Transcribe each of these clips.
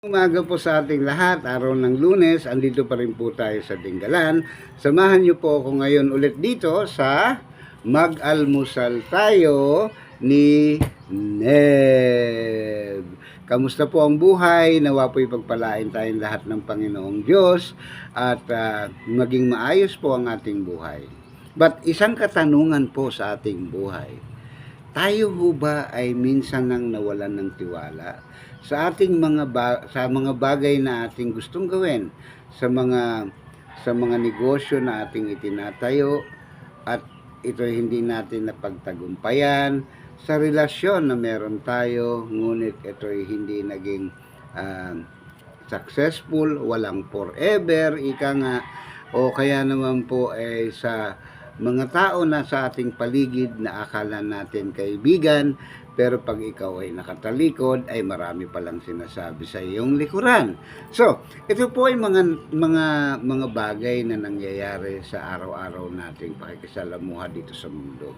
Umaga po sa ating lahat, araw ng lunes, andito pa rin po tayo sa Dinggalan. Samahan niyo po ako ngayon ulit dito sa Mag-almusal tayo ni Neb. Kamusta po ang buhay? Nawa po'y pagpalain tayong lahat ng Panginoong Diyos at ah, maging maayos po ang ating buhay. But isang katanungan po sa ating buhay, tayo ho ba ay minsan nang nawalan ng tiwala sa ating mga ba- sa mga bagay na ating gustong gawin, sa mga sa mga negosyo na ating itinatayo at ito hindi natin napagtagumpayan sa relasyon na meron tayo ngunit ito hindi naging ah, successful, walang forever, ika nga. O kaya naman po ay sa mga tao na sa ating paligid na akala natin kaibigan pero pag ikaw ay nakatalikod ay marami palang sinasabi sa iyong likuran. So, ito po ay mga mga mga bagay na nangyayari sa araw-araw nating pakikisalamuha dito sa mundo.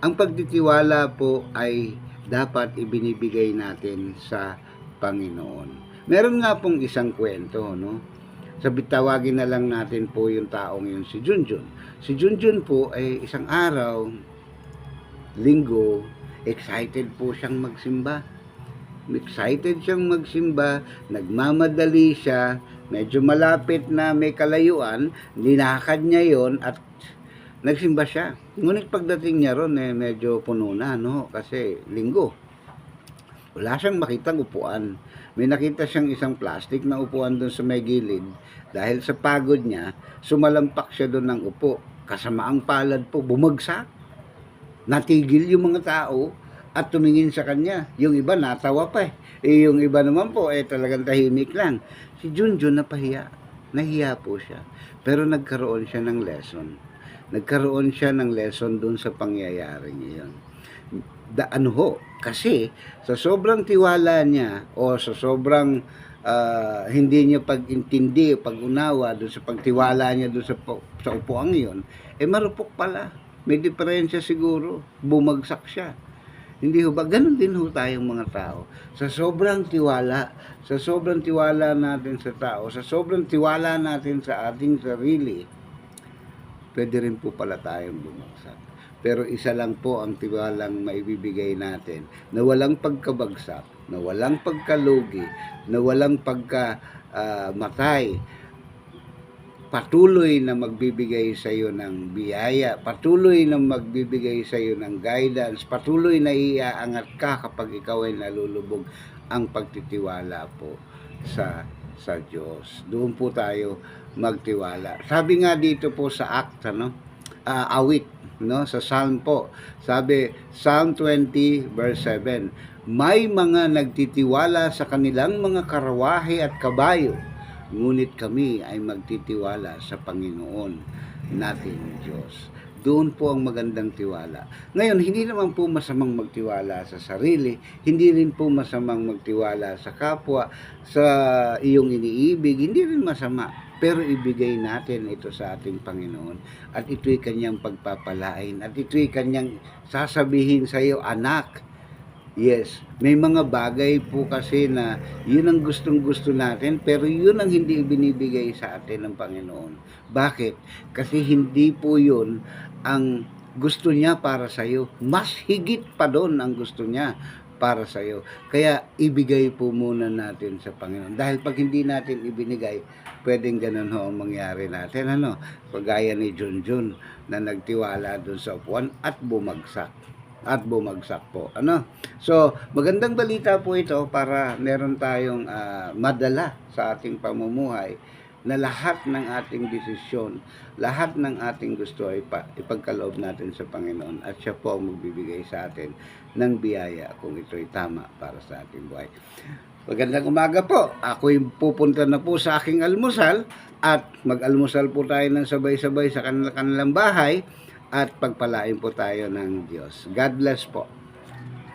Ang pagtitiwala po ay dapat ibinibigay natin sa Panginoon. Meron nga pong isang kwento, no? Sabi tawagin na lang natin po yung taong yun si Junjun. Si Junjun po ay isang araw, linggo, excited po siyang magsimba. Excited siyang magsimba, nagmamadali siya, medyo malapit na may kalayuan, linakad niya yon at nagsimba siya. Ngunit pagdating niya ron, eh, medyo puno na, no? Kasi linggo. Wala siyang makitang upuan. May nakita siyang isang plastic na upuan doon sa may gilid. Dahil sa pagod niya, sumalampak siya doon ng upo. Kasamaang palad po, bumagsak. Natigil yung mga tao at tumingin sa kanya. Yung iba natawa pa eh. eh yung iba naman po eh talagang tahimik lang. Si Junjun napahiya. Nahiya po siya. Pero nagkaroon siya ng lesson. Nagkaroon siya ng lesson doon sa pangyayari niya. Da, ano ho, kasi sa sobrang tiwala niya o sa sobrang ah, hindi niya pag-intindi, pag-unawa doon sa pagtiwala niya doon sa, sa upuang yun, eh marupok pala. May diferensya siguro. Bumagsak siya. Hindi ho ba? Ganon din ho tayong mga tao. Sa sobrang tiwala, sa sobrang tiwala natin sa tao, sa sobrang tiwala natin sa ating sarili, pwede rin po pala tayong bumagsak. Pero isa lang po ang tiwalang maibibigay natin na walang pagkabagsak, na walang pagkalugi, na walang pagkamatay, patuloy na magbibigay sa iyo ng biyaya, patuloy na magbibigay sa iyo ng guidance, patuloy na iaangat ka kapag ikaw ay nalulubog ang pagtitiwala po sa sa Diyos. Doon po tayo magtiwala. Sabi nga dito po sa Acts, ano, ah, awit, no, sa Psalm po. Sabi, Psalm 20 verse 7, may mga nagtitiwala sa kanilang mga karawahe at kabayo, ngunit kami ay magtitiwala sa Panginoon nating Diyos. Doon po ang magandang tiwala. Ngayon, hindi naman po masamang magtiwala sa sarili, hindi rin po masamang magtiwala sa kapwa, sa iyong iniibig, hindi rin masama. Pero ibigay natin ito sa ating Panginoon at ito'y kanyang pagpapalain at ito'y kanyang sasabihin sa iyo, anak, Yes, may mga bagay po kasi na yun ang gustong gusto natin pero yun ang hindi ibinibigay sa atin ng Panginoon. Bakit? Kasi hindi po yun ang gusto niya para sa iyo. Mas higit pa doon ang gusto niya para sa iyo. Kaya ibigay po muna natin sa Panginoon. Dahil pag hindi natin ibinigay, pwedeng ganun ho ang mangyari natin. Ano? Pagaya ni Junjun na nagtiwala doon sa upuan at bumagsak at bumagsak po. Ano? So, magandang balita po ito para meron tayong ah, madala sa ating pamumuhay na lahat ng ating desisyon, lahat ng ating gusto ay pa, ipagkaloob natin sa Panginoon at siya po ang magbibigay sa atin ng biyaya kung ito'y tama para sa ating buhay. Magandang umaga po. Ako'y pupunta na po sa aking almusal at mag-almusal po tayo ng sabay-sabay sa kanila- kanilang bahay at pagpalain po tayo ng Diyos. God bless po.